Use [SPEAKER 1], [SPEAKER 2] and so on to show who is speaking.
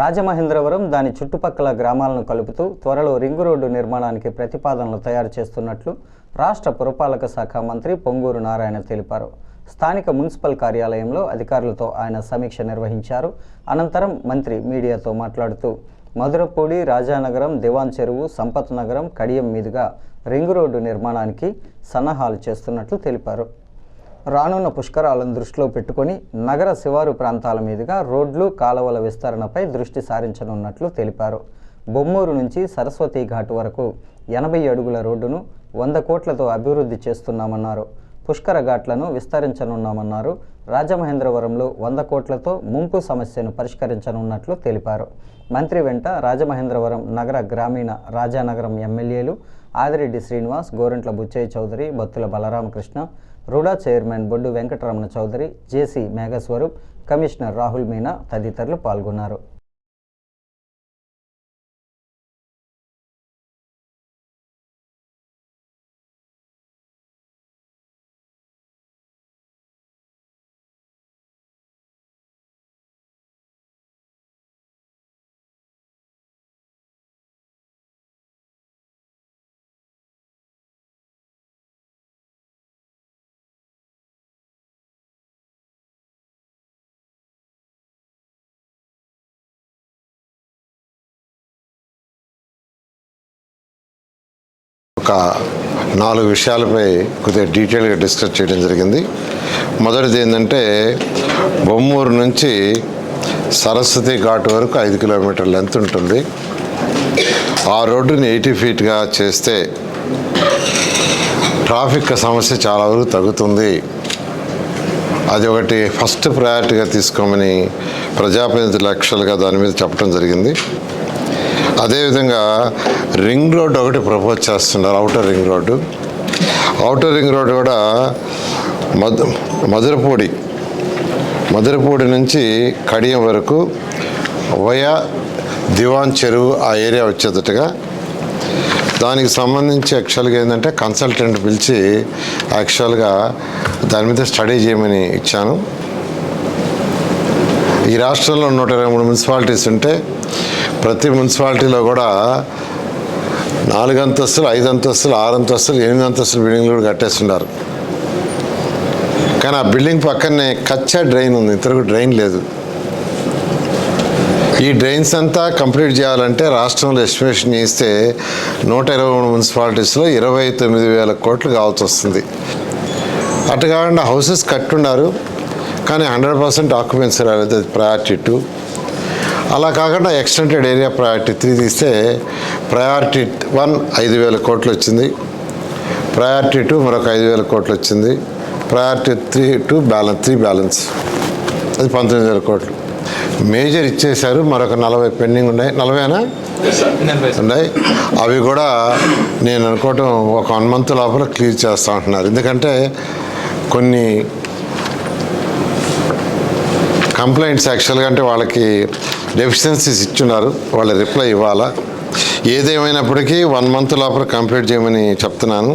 [SPEAKER 1] రాజమహేంద్రవరం దాని చుట్టుపక్కల గ్రామాలను కలుపుతూ త్వరలో రింగు రోడ్డు నిర్మాణానికి ప్రతిపాదనలు తయారు చేస్తున్నట్లు రాష్ట్ర పురపాలక శాఖ మంత్రి పొంగూరు నారాయణ తెలిపారు. స్థానిక మున్సిపల్ కార్యాలయంలో అధికారులతో ఆయన సమీక్ష నిర్వహించారు. అనంతరం మంత్రి మీడియాతో మాట్లాడుతూ మధురపూడి రాజానగరం దివాన్ చెరువు సంపత్ నగరం కడియం మీదుగా రింగు రోడ్డు నిర్మాణానికి సన్నాహాలు చేస్తున్నట్లు తెలిపారు. రానున్న పుష్కరాలను దృష్టిలో పెట్టుకొని నగర శివారు ప్రాంతాల మీదుగా రోడ్లు కాలువల విస్తరణపై దృష్టి సారించనున్నట్లు తెలిపారు. బొమ్మూరు నుంచి సరస్వతి ఘాట్ వరకు ఎనభై అడుగుల రోడ్డును వంద కోట్లతో అభివృద్ధి చేస్తున్నామన్నారు. పుష్కర ఘాట్లను విస్తరించనున్నామన్నారు. రాజమహేంద్రవరంలో వంద కోట్లతో ముంపు సమస్యను పరిష్కరించనున్నట్లు తెలిపారు. మంత్రి వెంట రాజమహేంద్రవరం నగర గ్రామీణ రాజానగరం ఎమ్మెల్యేలు Adireddy Srinivas Gorantla Butchaiah Chowdary Bathula Balaramakrishna RUDA chairman Boddu Venkataramana Chowdary JC Meghaswaroop commissioner Rahul Meena తదితరులు పాల్గొన్నారు.
[SPEAKER 2] ఒక నాలుగు విషయాలపై కొద్దిగా డీటెయిల్గా డిస్కస్ చేయడం జరిగింది. మొదటిది ఏంటంటే బొమ్మూరు నుంచి సరస్వతి ఘాట్ వరకు ఐదు కిలోమీటర్ లెంత్ ఉంటుంది. ఆ రోడ్డుని ఎయిటీ ఫీట్గా చేస్తే ట్రాఫిక్ సమస్య చాలా వరకు తగ్గుతుంది. అది ఒకటి ఫస్ట్ ప్రయారిటీగా తీసుకోమని ప్రజాప్రతినిధులు లక్షలుగా దాని మీద చెప్పడం జరిగింది. అదేవిధంగా రింగ్ రోడ్ ఒకటి ప్రపోజ్ చేస్తున్నారు outer ring road outer ring road కూడా మధు మధురపూడి మధురపూడి నుంచి కడియం వరకు వయా దివాన్ చెరువు ఆ ఏరియా వచ్చేటట్టుగా. దానికి సంబంధించి యాక్చువల్గా ఏంటంటే కన్సల్టెంట్ పిలిచి యాక్చువల్గా దాని మీద స్టడీ చేయమని ఇచ్చాను. ఈ రాష్ట్రంలో నూట ఇరవై మూడు మున్సిపాలిటీస్ ఉంటే ప్రతి మున్సిపాలిటీలో కూడా నాలుగు అంతస్తులు ఐదు అంతస్తులు ఆరు అంతస్తులు ఎనిమిది అంతస్తులు బిల్డింగ్లు కూడా కట్టేస్తున్నారు. కానీ ఆ బిల్డింగ్ పక్కనే కచ్చా డ్రైన్ ఉంది. ఇంతవరకు డ్రైన్ లేదు. ఈ డ్రైన్స్ అంతా కంప్లీట్ చేయాలంటే రాష్ట్రంలో ఎస్టిమేషన్ ఇస్తే నూట ఇరవై మూడు మున్సిపాలిటీస్లో ఇరవై తొమ్మిది వేల కోట్లు కావాల్సి వస్తుంది. అటు కాకుండా హౌసెస్ కట్టున్నారు. కానీ హండ్రెడ్ పర్సెంట్ ఆక్యుపెన్సీ రాలేదు. అది ప్రయారిటీ టూ అలా కాకుండా ఎక్స్టెంటెడ్ ఏరియా ప్రయారిటీ త్రీ తీస్తే ప్రయారిటీ వన్ ఐదు వేల కోట్లు వచ్చింది ప్రయారిటీ టూ మరొక ఐదు వేల కోట్లు వచ్చింది priority three two balance three balance. అది పంతొమ్మిది వేల కోట్లు. మేజర్ ఇచ్చేశారు మరొక నలభై పెండింగ్ ఉన్నాయి. నలభైనా? ఉన్నాయి. అవి కూడా నేను అనుకోవటం ఒక వన్ మంత్ లోపల క్లియర్ చేస్తా అంటున్నారు ఎందుకంటే కొన్ని కంప్లైంట్స్ యాక్చువల్గా అంటే వాళ్ళకి డెఫిషియన్సీస్ ఇచ్చున్నారు. వాళ్ళ రిప్లై ఇవ్వాలా? ఏదేమైనప్పటికీ వన్ మంత్ లోపల కంప్లీట్ చేయమని చెప్తున్నాను.